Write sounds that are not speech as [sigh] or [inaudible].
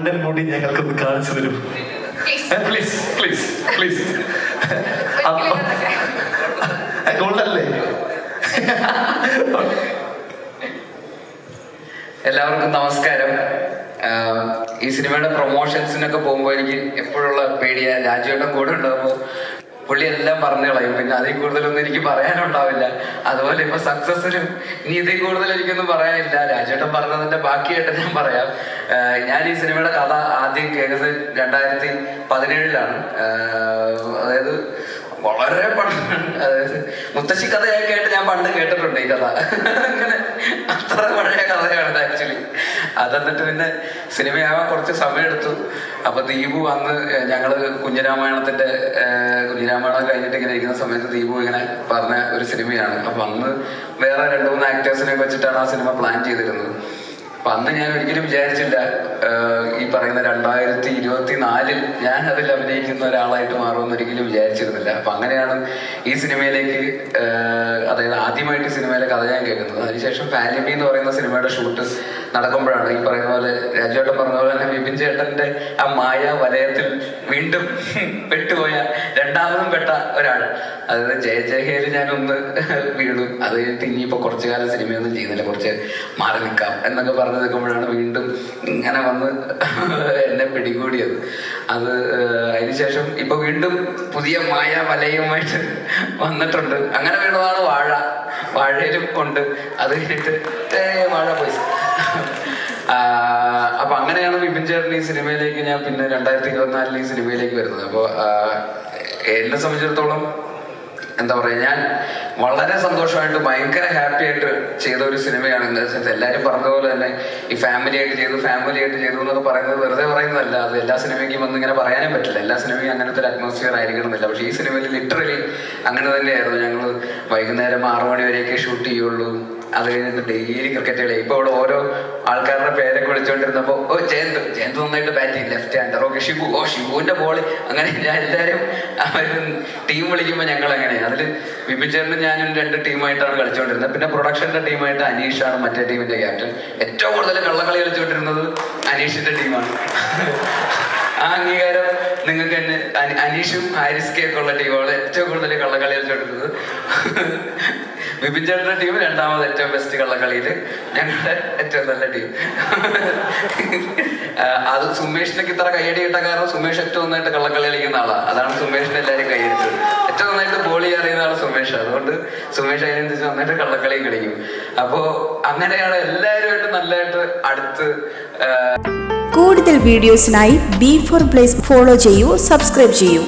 കണ്ടൻ മുടി ഞങ്ങൾക്കൊന്ന് കാണിച്ചു തരും. പ്ലീസ് പ്ലീസ് പ്ലീസ് ഗോൾഡല്ലേ? എല്ലാവർക്കും നമസ്കാരം. ഈ സിനിമയുടെ പ്രൊമോഷൻസിനൊക്കെ പോകുമ്പോൾ എനിക്ക് എപ്പോഴുള്ള പേടിയാ രാജുവേട്ടൻ കൂടെ ഉണ്ടാകുമ്പോൾ പുള്ളി എല്ലാം പറഞ്ഞു കളയും. പിന്നെ അതിൽ കൂടുതലൊന്നും എനിക്ക് പറയാനുണ്ടാവില്ല. അതുപോലെ ഇപ്പൊ സക്സസിനും ഇനി ഇതിൽ കൂടുതൽ എനിക്കൊന്നും പറയാനില്ല. രാജേട്ടൻ പറഞ്ഞതിന്റെ ബാക്കിയായിട്ട് ഞാൻ പറയാം. ഞാൻ ഈ സിനിമയുടെ കഥ ആദ്യം കേൾക്കുന്നത് രണ്ടായിരത്തി പതിനേഴിലാണ്. അതായത് വളരെ പണ്ട് മുത്തശ്ശി കഥയൊക്കെ ആയിട്ട് ഞാൻ പണ്ട് കേട്ടിട്ടുണ്ട് ഈ കഥ. [laughs] അങ്ങനെ അത്ര പഴയ കഥയാണ്. ആക്ച്വലി അത് എന്നിട്ട് പിന്നെ സിനിമയാവാൻ കുറച്ച് സമയമെടുത്തു. അപ്പൊ ദീപു അന്ന് ഞങ്ങൾ കുഞ്ഞിരാമായണത്തിന്റെ കുഞ്ഞിരാമായണം കഴിഞ്ഞിട്ട് ഇങ്ങനെ ഇരിക്കുന്ന സമയത്ത് ദീപു ഇങ്ങനെ പറഞ്ഞ ഒരു സിനിമയാണ്. അപ്പൊ അന്ന് വേറെ രണ്ടു മൂന്ന് ആക്ടേഴ്സിനെ വെച്ചിട്ടാണ് ആ സിനിമ പ്ലാൻ ചെയ്തിരുന്നത്. അപ്പൊ അന്ന് ഞാൻ ഒരിക്കലും വിചാരിച്ചില്ല ഈ പറയുന്ന രണ്ടായിരത്തി ഇരുപത്തി നാലിൽ ഞാൻ അതിൽ അഭിനയിക്കുന്ന ഒരാളായിട്ട് മാറുമെന്ന് ഒരിക്കലും വിചാരിച്ചിരുന്നില്ല. അപ്പൊ അങ്ങനെയാണ് ഈ സിനിമയിലേക്ക് അതായത് ആദ്യമായിട്ട് സിനിമയിലെ കഥ ഞാൻ കേൾക്കുന്നത്. അതിനുശേഷം ഫാലിമി എന്ന് പറയുന്ന സിനിമയുടെ ഷൂട്ട് നടക്കുമ്പോഴാണ് ഈ പറയുന്ന പോലെ രാജുവേട്ടൻ പറഞ്ഞ പോലെ തന്നെ വിപിൻ ചേട്ടന്റെ ആ മായ വലയത്തിൽ വീണ്ടും പെട്ടുപോയ രണ്ടാമതും പെട്ട ഒരാൾ. അതായത് ജയ ജയഹേൽ ഞാനൊന്ന് വീണു. അത് കഴിഞ്ഞിട്ട് ഇനിയിപ്പോ കുറച്ചു കാലം സിനിമയൊന്നും ചെയ്യുന്നില്ല. കുറച്ച് മാറി നിൽക്കാം എന്നൊക്കെ പറഞ്ഞു നിൽക്കുമ്പോഴാണ് വീണ്ടും ഇങ്ങനെ വന്ന് എന്നെ പിടികൂടിയത്. അത് അതിനുശേഷം ഇപ്പൊ വീണ്ടും പുതിയ മായ വലയുമായിട്ട് വന്നിട്ടുണ്ട്. അങ്ങനെ വീണതാണ് വാഴ. വാഴയിലും ഉണ്ട്. അത് കഴിഞ്ഞിട്ട് വാഴ പോയി. അപ്പൊ അങ്ങനെയാണ് വിപിൻ ചേട്ടൻ ഈ സിനിമയിലേക്ക് ഞാൻ പിന്നെ രണ്ടായിരത്തി ഇരുപത്തിനാലിൽ ഈ സിനിമയിലേക്ക് വരുന്നത്. അപ്പോൾ എന്നെ സംബന്ധിച്ചിടത്തോളം എന്താ പറയാ ഞാൻ വളരെ സന്തോഷമായിട്ട് ഭയങ്കര ഹാപ്പി ആയിട്ട് ചെയ്ത ഒരു സിനിമയാണ് എന്താ വെച്ചാൽ എല്ലാവരും പറഞ്ഞ പോലെ തന്നെ ഈ ഫാമിലി ആയിട്ട് ചെയ്തു ഫാമിലി ആയിട്ട് ചെയ്തു എന്നൊക്കെ പറയുന്നത് വെറുതെ പറയുന്നതല്ല. അത് എല്ലാ സിനിമയ്ക്കും വന്ന് ഇങ്ങനെ പറയാനേ പറ്റില്ല. എല്ലാ സിനിമയും അങ്ങനത്തെ ഒരു അറ്റ്മോസ്ഫിയർ ആയിരിക്കണമെന്നില്ല. പക്ഷേ ഈ സിനിമയിൽ ലിറ്ററലി അങ്ങനെ തന്നെയായിരുന്നു. ഞങ്ങൾ വൈകുന്നേരം ആറു മണി വരെയൊക്കെ ഷൂട്ട് ചെയ്യുള്ളൂ. അത് കഴിഞ്ഞിട്ട് ഡെയിലി ക്രിക്കറ്റ് കളി. ഇപ്പൊ ഇവിടെ ഓരോ ആൾക്കാരുടെ പേരൊക്കെ വിളിച്ചുകൊണ്ടിരുന്നപ്പോ ഓ ജയന്ത് ജയന്ത് നന്നായിട്ട് ബാറ്റ് ചെയ്യും ലെഫ്റ്റ് ഹാൻഡർ ഓക്കെ ഷിബു ഓ ഷിബുവിന്റെ ബോൾ അങ്ങനെ ഞാൻ എല്ലാവരും ടീം വിളിക്കുമ്പോൾ ഞങ്ങൾ അങ്ങനെ. അതിൽ വിപിൻ ഞാനും രണ്ട് ടീമായിട്ടാണ് കളിച്ചുകൊണ്ടിരുന്നത് പിന്നെ പ്രൊഡക്ഷന്റെ ടീമായിട്ട് അനീഷാണ് മറ്റേ ടീമിന്റെ ക്യാപ്റ്റൻ ഏറ്റവും കൂടുതൽ കള്ളക്കളി കളിച്ചുകൊണ്ടിരുന്നത് അനീഷിന്റെ ടീമാണ് ആ അംഗീകാരം നിങ്ങൾക്ക് തന്നെ അനീഷും ഹാരിസ് കെ ഒക്കെ ഉള്ള ടീമുകൾ ഏറ്റവും കൂടുതൽ കള്ളക്കളി കളിച്ചെടുത്തത് വിപിൻ ചേട്ടന്റെ ടീം രണ്ടാമത് ഏറ്റവും ബെസ്റ്റ് കള്ളക്കളിയിൽ ഞങ്ങളുടെ ഏറ്റവും നല്ല ടീം അത് സുമേഷിനൊക്കെ ഇത്ര കയ്യടി കിട്ടാൻ കാരണം സുമേഷ് ഏറ്റവും നന്നായിട്ട് കള്ളക്കളി കളിക്കുന്ന ആളാണ് അതാണ് സുമേഷിന് എല്ലാവരും കൈയടിച്ചത് ഏറ്റവും നന്നായിട്ട് ബോളി അറിയുന്ന ആൾ സുമേഷ്. അതുകൊണ്ട് സുമേഷ് അതിനനുസരിച്ച് നന്നായിട്ട് കള്ളക്കളിയും കളിക്കും. അപ്പോ അങ്ങനെയാണ് എല്ലാവരുമായിട്ട് നല്ലതായിട്ട് അടുത്ത് കൂടുതൽ വീഡിയോസിനായി ബി ഫോർ പ്ലേസ് ഫോളോ ചെയ്യൂ സബ്സ്ക്രൈബ് ചെയ്യൂ.